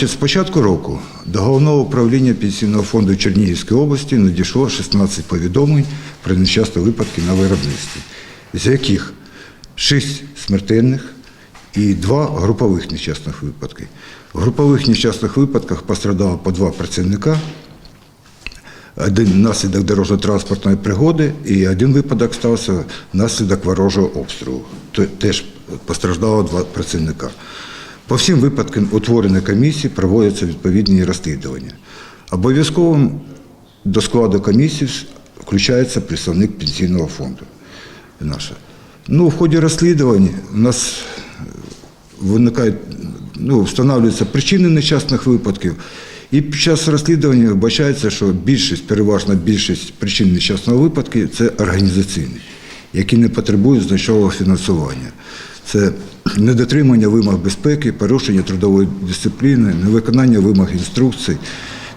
З початку року до головного управління пенсійного фонду Чернігівської області надійшло 16 повідомлень про нещасні випадки на виробництві, з яких 6 смертельних і 2 групових нещасних випадки. В групових нещасних випадках пострадало по два працівника, один внаслідок дорожньо-транспортної пригоди і один випадок стався внаслідок ворожого обстрілу. Теж постраждало два працівника. По всім випадкам утвореної комісії проводяться відповідні розслідування. Обов'язковим до складу комісії включається представник пенсійного фонду. Наша. Ну, в ході розслідувань у нас виникають, ну, встановлюються причини нещасних випадків. І під час розслідування вбачається, що більшість, переважна більшість причин нещасного випадку це організаційні, які не потребують значного фінансування. Це недотримання вимог безпеки, порушення трудової дисципліни, невиконання вимог інструкцій,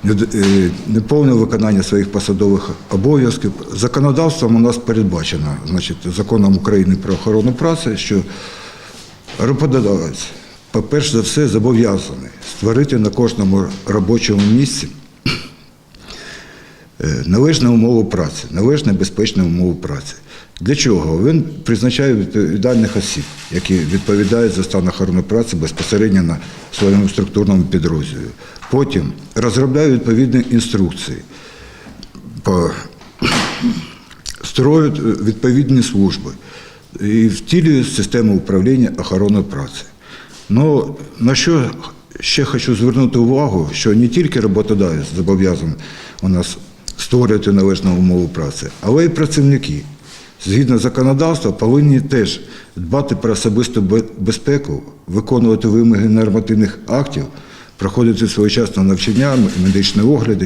е, неповне виконання своїх посадових обов'язків. Законодавством у нас передбачено, значить, законом України про охорону праці, що Роботодавець, по-перше за все, зобов'язаний створити на кожному робочому місці е, належну умову праці, належну безпечну умову праці. Для чого? Він призначає відповідальних осіб, які відповідають за стан охорони праці безпосередньо на своєму структурному підрозділі. Потім розробляє відповідні інструкції е, відповідні служби і втілюють систему управління охорони праці. Ну, на що ще хочу звернути увагу, що не тільки роботодавець зобов'язаний у нас створювати належну умову праці, але й працівники. Згідно законодавства, повинні теж дбати про особисту безпеку, виконувати вимоги нормативних актів, проходити своєчасне навчання, медичні огляди,